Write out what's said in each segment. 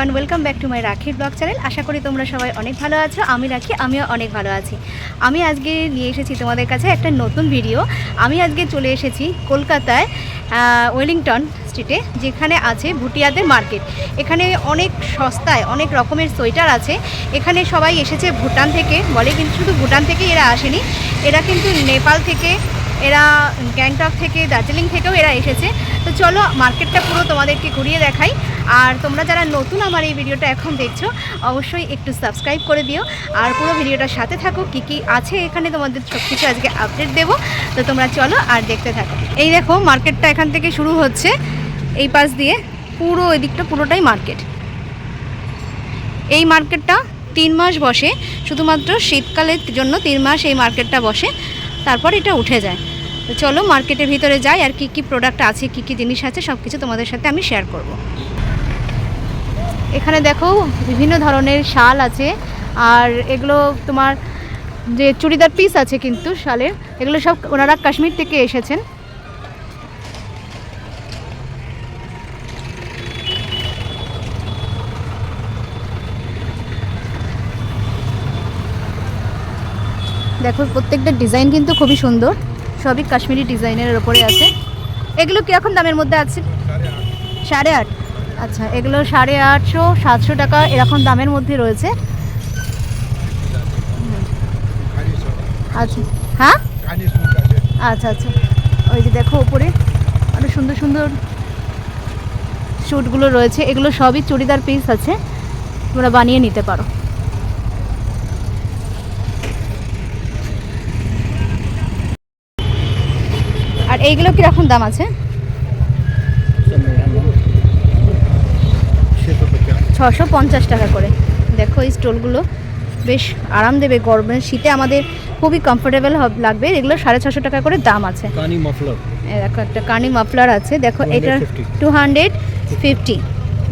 Everyone welcome back to my রাখির blog channel আশা করি তোমরা সবাই অনেক ভালো আছো, আমি রাখি, আমিও অনেক ভালো আছি। আমি আজকে নিয়ে এসেছি তোমাদের কাছে একটা নতুন ভিডিও আমি আজকে চলে এসেছি কলকাতায় ওয়েলিংটন স্ট্রিটে যেখানে আছে ভুটিয়াদের মার্কেট এখানে অনেক সস্তায়, অনেক রকমের সোয়েটার আছে। এখানে সবাই এসেছে ভুটান থেকে, বলে কিন্তু শুধু ভুটান থেকে এরা আসেনি। এরা কিন্তু নেপাল থেকে এরা গ্যাংটক থেকে দার্জিলিং থেকেও এরা এসেছে। তো চলো, মার্কেটটা পুরো তোমাদেরকে ঘুরিয়ে দেখাই। আর তোমরা যারা নতুন আমার এই ভিডিওটা এখন দেখছ, অবশ্যই একটু সাবস্ক্রাইব করে দিও। আর পুরো ভিডিওটার সাথে থাকো, কী কী আছে এখানে তোমাদের সব কিছু আজকে আপডেট দেবো। তো তোমরা চলো আর দেখতে থাকো। এই দেখো, মার্কেটটা এখান থেকে শুরু হচ্ছে। এই পাশ দিয়ে পুরো এদিকটা পুরোটাই মার্কেট। এই মার্কেটটা তিন মাস বসে। শুধুমাত্র শীতকালের জন্য তিন মাস এই মার্কেটটা বসে। তারপর এটা উঠে যায়। তো চলো মার্কেটের ভিতরে যাই আর কি কি প্রোডাক্ট আছে, কি কি জিনিস আছে সব কিছু তোমাদের সাথে আমি শেয়ার করব। এখানে দেখো বিভিন্ন ধরনের শাল আছে আর এগুলো তোমার যে চুড়িদার পিস আছে কিন্তু শালের, এগুলো সব ওনারা কাশ্মীর থেকে এসেছেন। দেখো, প্রত্যেকটা ডিজাইন কিন্তু খুবই সুন্দর। সবই কাশ্মীরি ডিজাইনের ওপরে আছে। এগুলো কীরকম দামের মধ্যে আছে? সাড়ে আট। আচ্ছা এগুলো সাড়ে আটশো, সাতশো টাকা এরকম দামের মধ্যে রয়েছে। আচ্ছা হ্যাঁ? আচ্ছা আচ্ছা। ওই যে দেখো ওপরে আরও সুন্দর সুন্দর শ্যুটগুলো রয়েছে। এগুলো সবই চুড়িদার পিস আছে। তোমরা বানিয়ে নিতে পারো। এইগুলো কীরকম দাম আছে? ছশো পঞ্চাশ টাকা করে। দেখো এই স্টোলগুলো বেশ আরাম দেবে গরমে। শীতে আমাদের খুবই কমফোর্টেবল লাগবে। এগুলো সাড়ে ছশো টাকা করে দাম আছে। দেখো একটা কানি মাফলার আছে। দেখো এটা টু হান্ড্রেড ফিফটি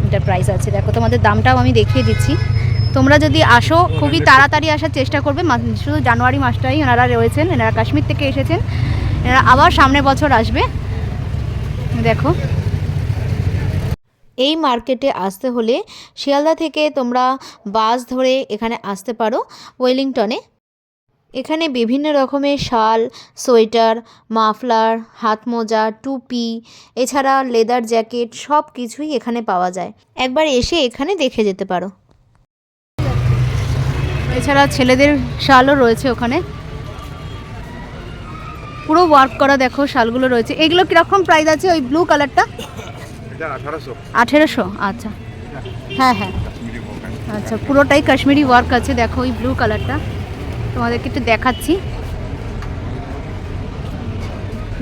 এটা প্রাইস আছে। দেখো তোমাদের দামটাও আমি দেখিয়ে দিচ্ছি। তোমরা যদি আসো খুবই তাড়াতাড়ি আসার চেষ্টা করবে। শুধু জানুয়ারি মাসটাই ওনারা রয়েছেন এনারা কাশ্মীর থেকে এসেছেন। এনারা আবার সামনের বছর আসবে। দেখো। এই মার্কেটে আসতে হলে শিয়ালদা থেকে তোমরা বাস ধরে এখানে আসতে পারো ওয়েলিংটনে। এখানে বিভিন্ন রকমের শাল, সোয়েটার, মাফলার হাত মোজা টুপি, এছাড়া লেদার জ্যাকেট সব কিছুই এখানে পাওয়া যায়। একবার এসে এখানে দেখে যেতে পারো। এছাড়া ছেলেদের শালও রয়েছে ওখানে। পুরো ওয়ার্ক করা দেখো শালগুলো রয়েছে। এগুলো কীরকম প্রাইস আছে ওই ব্লু কালারটা আঠেরোশো। আচ্ছা। হ্যাঁ হ্যাঁ। আচ্ছা পুরোটাই কাশ্মীরি ওয়ার্ক আছে দেখো ওই ব্লু কালারটা তোমাদেরকে একটু দেখাচ্ছি।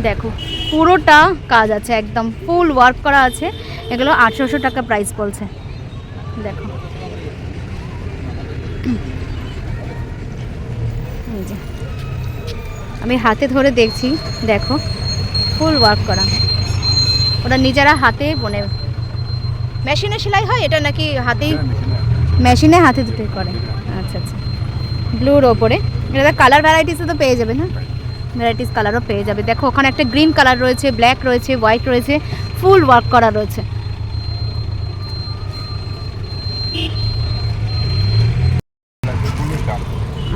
দেখো পুরোটা কাজ আছে একদম ফুল ওয়ার্ক করা আছে। এগুলো আঠেরোশো টাকা প্রাইস বলছে। দেখো। আমি হাতে ধরে দেখছি দেখো ফুল ওয়ার্ক করা। ওরা নিজেরা হাতে বোনে মেশিনে সেলাই হয়? এটা নাকি হাতেই মেশিনে হাতে। দুটোই করে। আচ্ছা আচ্ছা। ব্লুর ওপরে। এটা কালার ভ্যারাইটিসও তো পেয়ে যাবে না? ভ্যারাইটিস কালারও পেয়ে যাবে। দেখো ওখানে একটা গ্রিন কালার রয়েছে ব্ল্যাক রয়েছে হোয়াইট রয়েছে ফুল ওয়ার্ক করা রয়েছে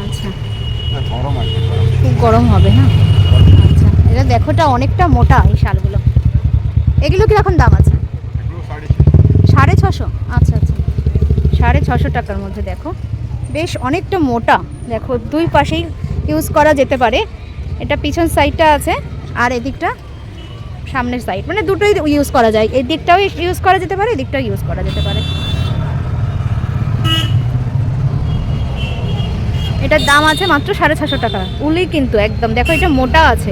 আচ্ছা গরম আছে খুব গরম হবে না আচ্ছা এটা দেখোটা অনেকটা মোটা এই শালগুলো। এগুলো কীরকম দাম আছে? সাড়ে সাড়ে ছশো আচ্ছা আচ্ছা। সাড়ে ছশো টাকার মধ্যে দেখো। বেশ অনেকটা মোটা। দেখো দুই পাশেই ইউজ করা যেতে পারে। এটা পিছন সাইডটা আছে আর এদিকটা সামনের সাইড। মানে দুটোই ইউজ করা যায়। এই দিকটাও ইউজ করা যেতে পারে এদিকটাও ইউজ করা যেতে পারে। এটার দাম আছে মাত্র সাড়ে ছশো টাকা। উলি কিন্তু একদম। দেখো এটা মোটা আছে।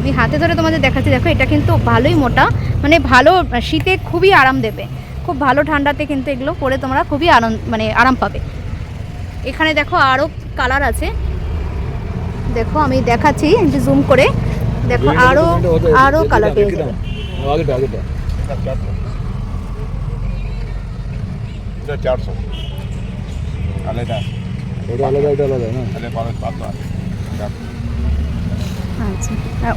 আমি হাতে ধরে তোমাদের দেখাচ্ছি। দেখো এটা কিন্তু ভালোই মোটা। মানে ভালো শীতে খুবই আরাম দেবে। খুব ভালো ঠান্ডাতে কিন্তু এগুলো পরে তোমরা খুবই আরাম মানে আরাম পাবে। এখানে দেখো আরও কালার আছে। দেখো আমি দেখাচ্ছি একটু জুম করে। দেখো আরও আরও কালার পেয়ে যাবে। চারশো। আলাদা। আচ্ছা।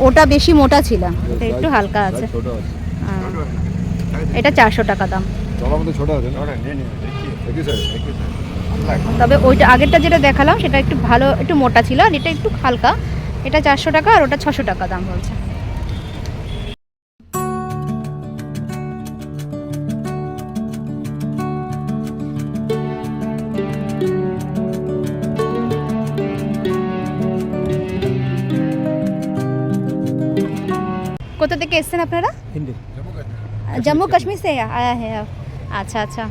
ওটা বেশি মোটা ছিল এটা একটু হালকা আছে। এটা চারশো টাকা দাম। তবে ওইটা আগেরটা যেটা দেখালাম সেটা একটু ভালো একটু মোটা ছিল আর এটা একটু হালকা। এটা চারশো টাকা আর ওটা ছশো টাকা দাম বলছে। থেকে এসছেন আপনারা জম্মু কাশ্মীর সে আয়া হ্যাঁ আচ্ছা আচ্ছা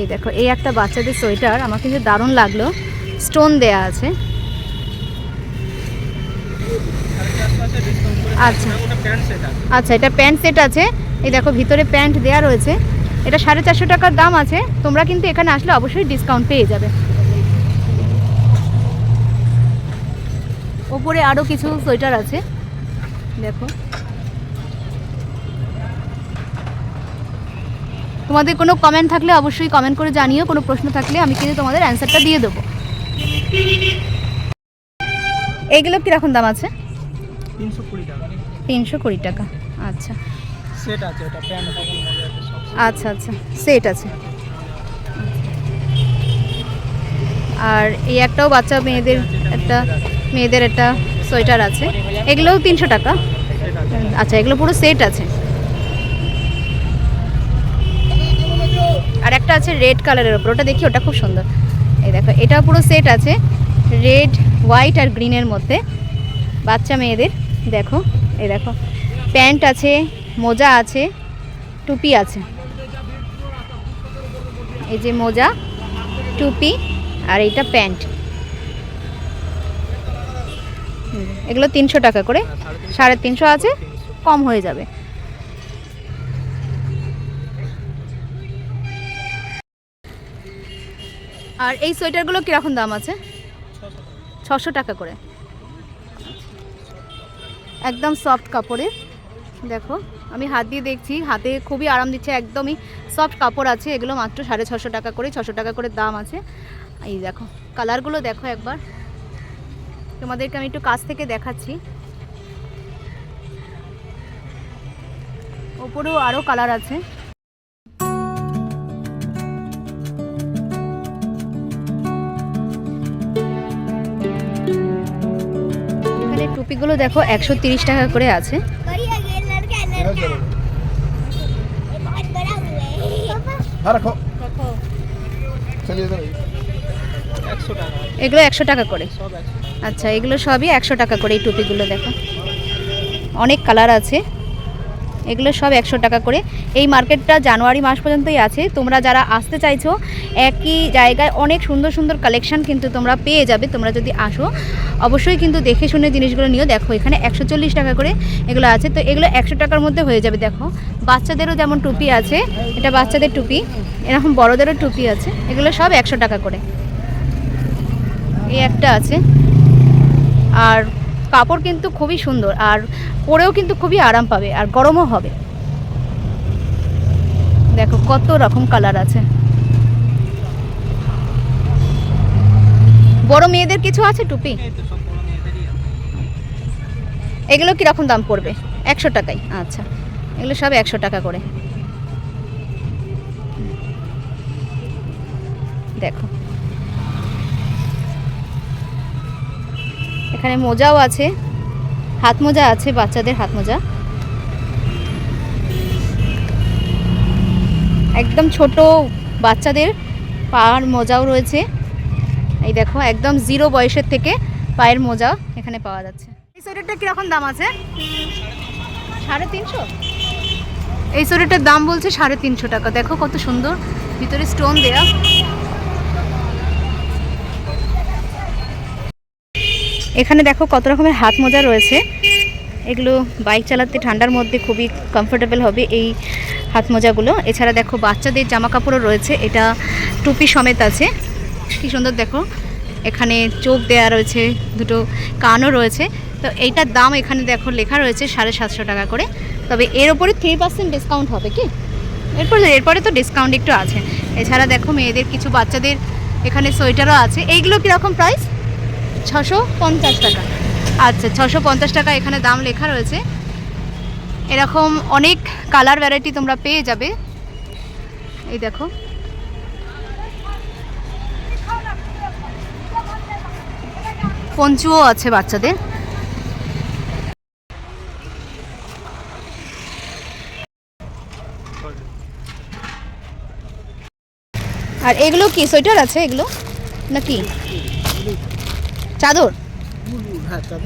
এই দেখো এই একটা বাচ্চাদের সোয়েটার। আমার কিন্তু দারুণ লাগল। স্টোন দেয়া আছে। আচ্ছা। আচ্ছা এটা প্যান্ট সেট আছে। এই দেখো ভিতরে প্যান্ট দেয়া রয়েছে। এটা সাড়ে চারশো টাকার দাম আছে। তোমরা কিন্তু এখানে আসলে অবশ্যই ডিসকাউন্ট পেয়ে যাবে। ওপরে আরও কিছু সোয়েটার আছে। দেখো। তোমাদের কোনো কমেন্ট থাকলে অবশ্যই কমেন্ট করে জানিও কোনো প্রশ্ন থাকলে আমি কিন্তু তোমাদের অ্যান্সারটা দিয়ে দেবো। এইগুলো কীরকম দাম আছে? তিনশো কুড়ি টাকা। আচ্ছা। সব আচ্ছা আচ্ছা সেট আছে। আর এই একটাও বাচ্চা মেয়েদের একটা মেয়েদের একটা সোয়েটার আছে। এগুলোও তিনশো টাকা। আচ্ছা এগুলো পুরো সেট আছে। আর একটা আছে রেড কালারের ওপর ওটা দেখি, ওটা খুব সুন্দর। এই দেখো এটা পুরো সেট আছে, রেড, হোয়াইট আর গ্রিনের মধ্যে। বাচ্চা মেয়েদের, দেখো, এই দেখো। প্যান্ট আছে, মোজা আছে, টুপি আছে। এই যে মোজা, টুপি আর এইটা প্যান্ট। এগুলো তিনশো টাকা করে। সাড়ে তিনশো আছে, কম হয়ে যাবে। আর এই সোয়েটারগুলো কীরকম দাম আছে? ছশো টাকা করে। একদম সফট কাপড়ের দেখো, আমি হাত দিয়ে দেখছি, হাতে খুবই আরাম দিচ্ছে, একদমই সফট কাপড় আছে, এগুলো মাত্র সাড়ে ছশো টাকা করে, ছশো টাকা করে দাম আছে। এই দেখো, কালারগুলো দেখো একবার। তোমাদেরকে আমি একটু কাছ থেকে দেখাচ্ছি। ওপরেও আরও কালার আছে। এখানে টুপিগুলো দেখো একশো তিরিশ টাকা করে আছে। হ্যাঁ এগুলো একশো টাকা করে। সব একশো। আচ্ছা এগুলো সবই একশো টাকা করে এই টুপিগুলো, দেখো। অনেক কালার আছে। এগুলো সব একশো টাকা করে। এই মার্কেটটা জানুয়ারি মাস পর্যন্তই আছে। তোমরা যারা আসতে চাইছো, একই জায়গায় অনেক সুন্দর সুন্দর কালেকশন কিন্তু তোমরা পেয়ে যাবে। তোমরা যদি আসো, অবশ্যই কিন্তু দেখে শুনে জিনিসগুলো নিও। দেখো, এখানে একশো চল্লিশ টাকা করে এগুলো আছে। তো এগুলো একশো টাকার মধ্যে হয়ে যাবে, দেখো। বাচ্চাদেরও যেমন টুপি আছে, এটা বাচ্চাদের টুপি, এরকম বড়দেরও টুপি আছে। এগুলো সব একশো টাকা করে। এই একটা আছে। আর কাপড় কিন্তু খুবই সুন্দর, আর পরেও কিন্তু খুবই আরাম পাবে, আর গরমও হবে। দেখো কত রকম কালার আছে। বড় মেয়েদের কিছু আছে, টুপি। এগুলো কীরকম দাম পড়বে? একশো টাকাই আচ্ছা এগুলো সব একশো টাকা করে। দেখো এখানে মোজাও আছে, হাত মোজা আছে, বাচ্চাদের হাত মোজা। একদম ছোট বাচ্চাদের পায়ের মোজাও রয়েছে। এই দেখো, একদম জিরো বয়সের থেকে পায়ের মোজা এখানে পাওয়া যাচ্ছে। এই সোয়েটারটা কীরকম দাম আছে? সাড়ে তিনশো। এই সোয়েটারটার দাম বলছে সাড়ে তিনশো টাকা। দেখো কত সুন্দর, ভিতরে স্টোন দেয়া। এখানে দেখো কত রকমের হাত মোজা রয়েছে। এগুলো বাইক চালাতে ঠান্ডার মধ্যে খুবই কমফোর্টেবল হবে এই হাত মোজাগুলো। এছাড়া দেখো বাচ্চাদের জামা কাপড়ও রয়েছে, এটা টুপি সমেত আছে। কি সুন্দর দেখো, এখানে চোখ দেয়া রয়েছে, দুটো কানও রয়েছে। তো এইটার দাম এখানে দেখো লেখা রয়েছে সাড়ে সাতশো টাকা করে। তবে এর ওপরে থ্রি পার্সেন্ট ডিসকাউন্ট হবে কি? এরপরে এরপরে তো ডিসকাউন্ট একটু আছে। এছাড়া দেখো মেয়েদের কিছু বাচ্চাদের এখানে সোয়েটারও আছে। এইগুলো কীরকম প্রাইস ছশো পঞ্চাশ টাকা। আচ্ছা ছশো পঞ্চাশ টাকা এখানে দাম লেখা রয়েছে। এরকম অনেক কালার ভ্যারাইটি তোমরা পেয়ে যাবে। এই দেখো। পঞ্চুও আছে বাচ্চাদের। আর এগুলো কি? সোয়েটার আছে এগুলো? নাকি? চাদর?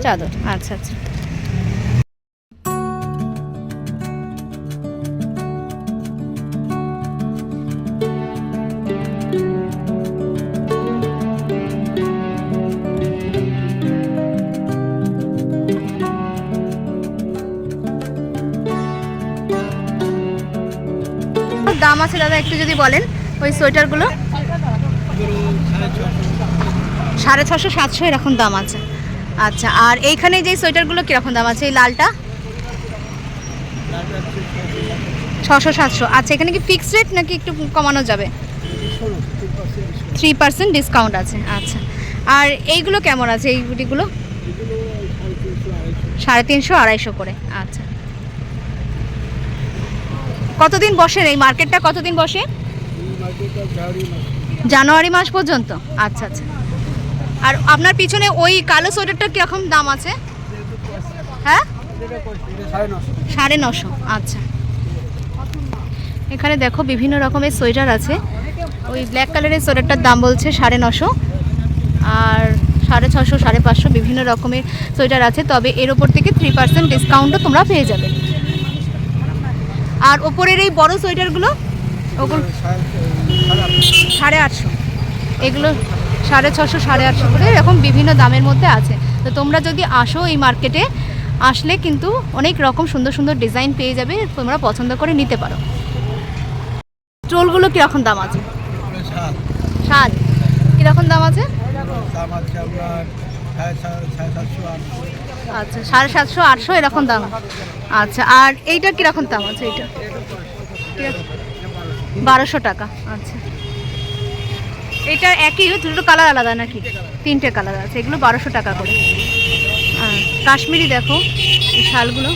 চাদর আচ্ছা আচ্ছা। দাম আছে দাদা একটু যদি বলেন ওই সোয়েটারগুলো। সাড়ে ছশো সাতশো এরকম দাম আছে। আচ্ছা আর এইখানে যে সোয়েটারগুলো কীরকম দাম আছে? এই লালটা? ছশো সাতশো। আচ্ছা এখানে কি ফিক্সড রেট নাকি একটু কমানো যাবে? থ্রি পার্সেন্ট ডিসকাউন্ট আছে। আচ্ছা আর এইগুলো কেমন আছে, এই গুটিগুলো? সাড়ে তিনশো, আড়াইশো করে। আচ্ছা। কতদিন বসেন এই মার্কেটটা কতদিন বসে? জানুয়ারি মাস পর্যন্ত। আচ্ছা আচ্ছা। আর আপনার পিছনে ওই কালো সোয়েটারটার কীরকম দাম আছে? হ্যাঁ? সাড়ে নশো আচ্ছা। এখানে দেখো বিভিন্ন রকমের সোয়েটার আছে। ওই ব্ল্যাক কালারের সোয়েটারটার দাম বলছে সাড়ে নশো আর সাড়ে ছশো, সাড়ে পাঁচশো বিভিন্ন রকমের সোয়েটার আছে। তবে এর ওপর থেকে থ্রি পার্সেন্ট ডিসকাউন্টও তোমরা পেয়ে যাবে। আর ওপরের এই বড় সোয়েটারগুলো? ওগুলো সাড়ে আটশো। এগুলো সাড়ে ছশো, সাড়ে আটশো করে এরকম বিভিন্ন দামের মধ্যে আছে। তো তোমরা যদি আসো এই মার্কেটে, আসলে কিন্তু অনেক রকম সুন্দর সুন্দর ডিজাইন পেয়ে যাবে, তোমরা পছন্দ করে নিতে পারো। স্টোলগুলো কীরকম দাম আছে? সাত। কীরকম দাম আছে? আচ্ছা সাড়ে সাতশো, আটশো এরকম দাম। আচ্ছা আর এইটা কীরকম দাম আছে এইটা? বারোশো টাকা আচ্ছা। এটা একই দুটো কালার আলাদা নাকি? তিনটে কালার আছে এগুলো বারোশো টাকা করে। কাশ্মীরি দেখো এই শালগুলো।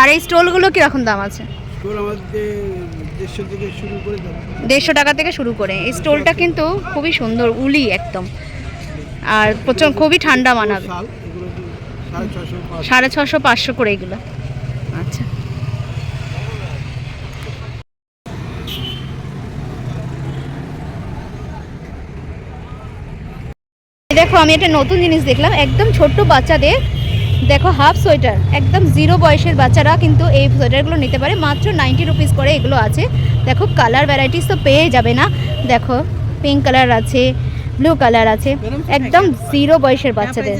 আর এই স্টোলগুলো কীরকম দাম আছে? দেড়শো টাকা থেকে শুরু করে। এই স্টোলটা কিন্তু খুবই সুন্দর উলি একদম। আর প্রচণ্ড খুবই ঠান্ডা মানাবে। সাড়ে ছশো পাঁচশো করে এগুলো আচ্ছা এই দেখো আমি একটা নতুন জিনিস দেখলাম একদম ছোট্ট বাচ্চাদের দেখো হাফ সোয়েটার একদম জিরো বয়সের বাচ্চারা কিন্তু এই সোয়েটারগুলো নিতে পারে মাত্র নাইনটি রুপিস করে এগুলো আছে। দেখো কালার ভ্যারাইটিস তো পেয়ে যাবে না দেখো পিঙ্ক কালার আছে ব্লু কালার আছে একদম জিরো বয়সের বাচ্চাদের।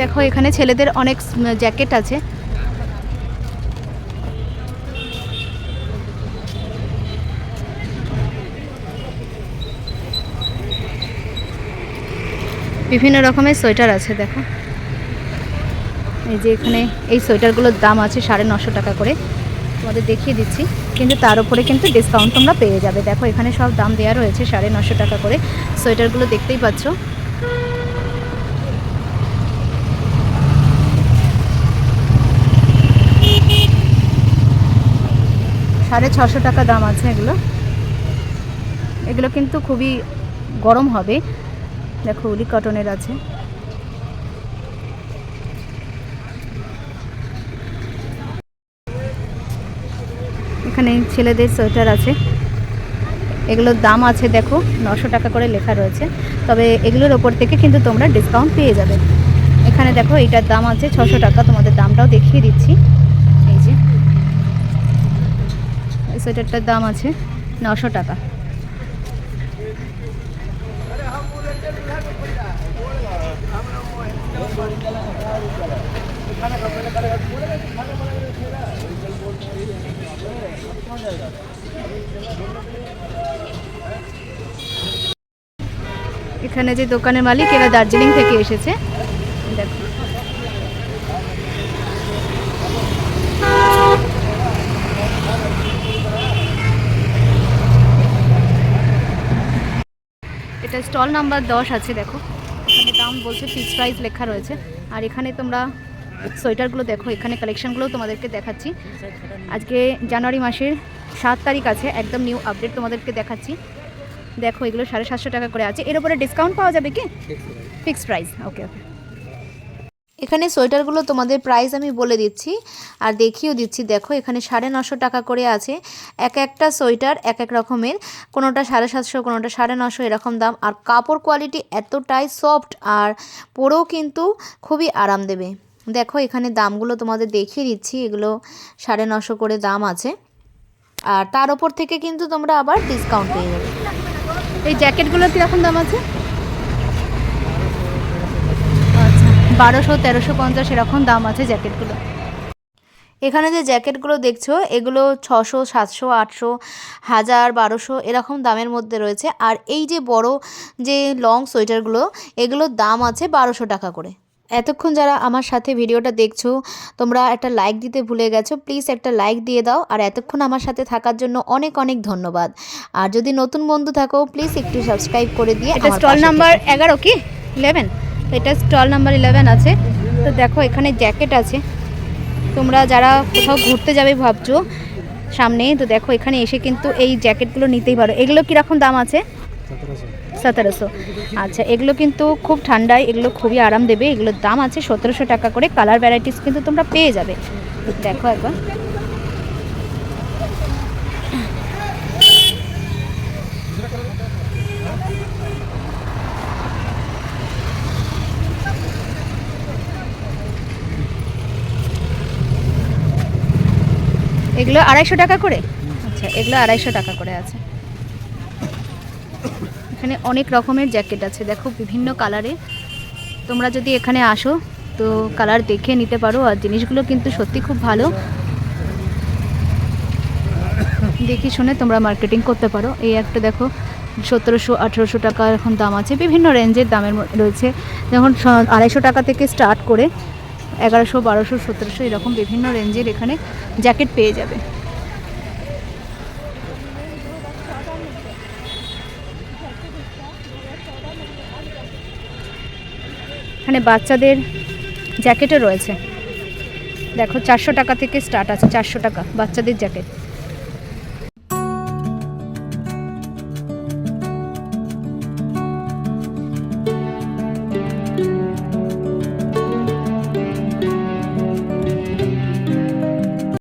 দেখো এখানে ছেলেদের অনেক জ্যাকেট আছে। বিভিন্ন রকমের সোয়েটার আছে, দেখো। এই যে এখানে এই সোয়েটারগুলোর দাম আছে সাড়ে নশো টাকা করে। তোমাদের দেখিয়ে দিচ্ছি। কিন্তু তার উপরে কিন্তু ডিসকাউন্ট তোমরা পেয়ে যাবে। দেখো, এখানে সব দাম দেওয়া রয়েছে সাড়ে নশো টাকা করে। সোয়েটারগুলো দেখতেই পাচ্ছ। সাড়ে ছশো টাকা দাম আছে এগুলো। এগুলো কিন্তু খুবই গরম হবে। দেখো, উলি কটনের আছে। এখানে ছেলেদের সোয়েটার আছে। এগুলোর দাম আছে, দেখো, নশো টাকা করে লেখা রয়েছে। তবে এগুলোর ওপর থেকে কিন্তু তোমরা ডিসকাউন্ট পেয়ে যাবে। এখানে দেখো, এইটার দাম আছে ছশো টাকা। তোমাদের দামটাও দেখিয়ে দিচ্ছি। এই যে সোয়েটারটার দাম আছে নশো টাকা। এখানে যে দোকানের মালিক এরা দার্জিলিং থেকে এসেছে দেখো এটা স্টল নাম্বার দশ আছে দেখো। এখানে দাম বলছে ফিক্স প্রাইস লেখা রয়েছে। আর এখানে তোমরা সোয়েটারগুলো দেখো এখানে কালেকশানগুলোও তোমাদেরকে দেখাচ্ছি। আজকে জানুয়ারি মাসের সাত তারিখ আছে একদম নিউ আপডেট তোমাদেরকে দেখাচ্ছি। দেখো এগুলো সাড়ে সাতশো টাকা করে আছে। এর উপরে ডিসকাউন্ট পাওয়া যাবে কি? ফিক্সড প্রাইস ওকে ওকে এখানে সোয়েটারগুলো তোমাদের প্রাইস আমি বলে দিচ্ছি। আর দেখিয়েও দিচ্ছি, দেখো এখানে সাড়ে নশো টাকা করে আছে। এক একটা সোয়েটার এক এক রকমের, কোনোটা সাড়ে সাতশো, কোনোটা সাড়ে নশো, এরকম দাম। আর কাপড় কোয়ালিটি এতটাই সফট আর পরেও কিন্তু খুবই আরাম দেবে। দেখো এখানে দামগুলো তোমাদের দেখিয়ে দিচ্ছি, এগুলো সাড়ে নশো করে দাম আছে। আর তার ওপর থেকে কিন্তু তোমরা আবার ডিসকাউন্ট পেয়ে যাবে। এই জ্যাকেটগুলোর কীরকম দাম আছে আচ্ছা বারোশো তেরোশো পঞ্চাশ এরকম দাম আছে জ্যাকেটগুলো। এখানে যে জ্যাকেটগুলো দেখছ এগুলো ছশো সাতশো আটশো হাজার বারোশো এরকম দামের মধ্যে রয়েছে। আর এই যে বড় যে লং সোয়েটারগুলো এগুলোর দাম আছে বারোশো টাকা করে। এতক্ষণ যারা আমার সাথে ভিডিওটা দেখছ তোমরা একটা লাইক দিতে ভুলে গেছো প্লিজ একটা লাইক দিয়ে দাও। আর এতক্ষণ আমার সাথে থাকার জন্য অনেক অনেক ধন্যবাদ। আর যদি নতুন বন্ধু থাকো প্লিজ একটু সাবস্ক্রাইব করে দিয়ে এটা স্টল নাম্বার এগারো কি? ইলেভেন? এটা স্টল নাম্বার ইলেভেন আছে। তো দেখো, এখানে জ্যাকেট আছে। তোমরা যারা কোথাও ঘুরতে যাবে ভাবছ সামনে, তো দেখো, এখানে এসে কিন্তু এই জ্যাকেটগুলো নিতেই পারো। এগুলো কীরকম দাম আছে? সতেরোশো। আচ্ছা এগুলো কিন্তু খুব ঠান্ডায়, এগুলো খুবই আরাম দেবে। এগুলোর দাম আছে সতেরোশো টাকা করে। কালার ভ্যারাইটিস কিন্তু তোমরা পেয়ে যাবে। দেখো একবার এগুলো আড়াইশো টাকা করে? আচ্ছা এগুলো আড়াইশো টাকা করে আছে। এখানে অনেক রকমের জ্যাকেট আছে। দেখো, বিভিন্ন কালারে তোমরা যদি এখানে আসো, তো কালার দেখে নিতে পারো। আর জিনিসগুলো কিন্তু সত্যি খুব ভালো। দেখি শুনে তোমরা মার্কেটিং করতে পারো। এই একটা দেখো, সতেরোশো, আঠেরোশো টাকা এখন দাম আছে। বিভিন্ন রেঞ্জের দামের রয়েছে। যেমন আড়াইশো টাকা থেকে স্টার্ট করে এগারোশো, বারোশো, সতেরোশো এরকম বিভিন্ন রেঞ্জের এখানে জ্যাকেট পেয়ে যাবে। এখানে বাচ্চাদের জ্যাকেটও রয়েছে। দেখো, চারশো টাকা থেকে স্টার্ট আছে, চারশো টাকা বাচ্চাদের জ্যাকেট।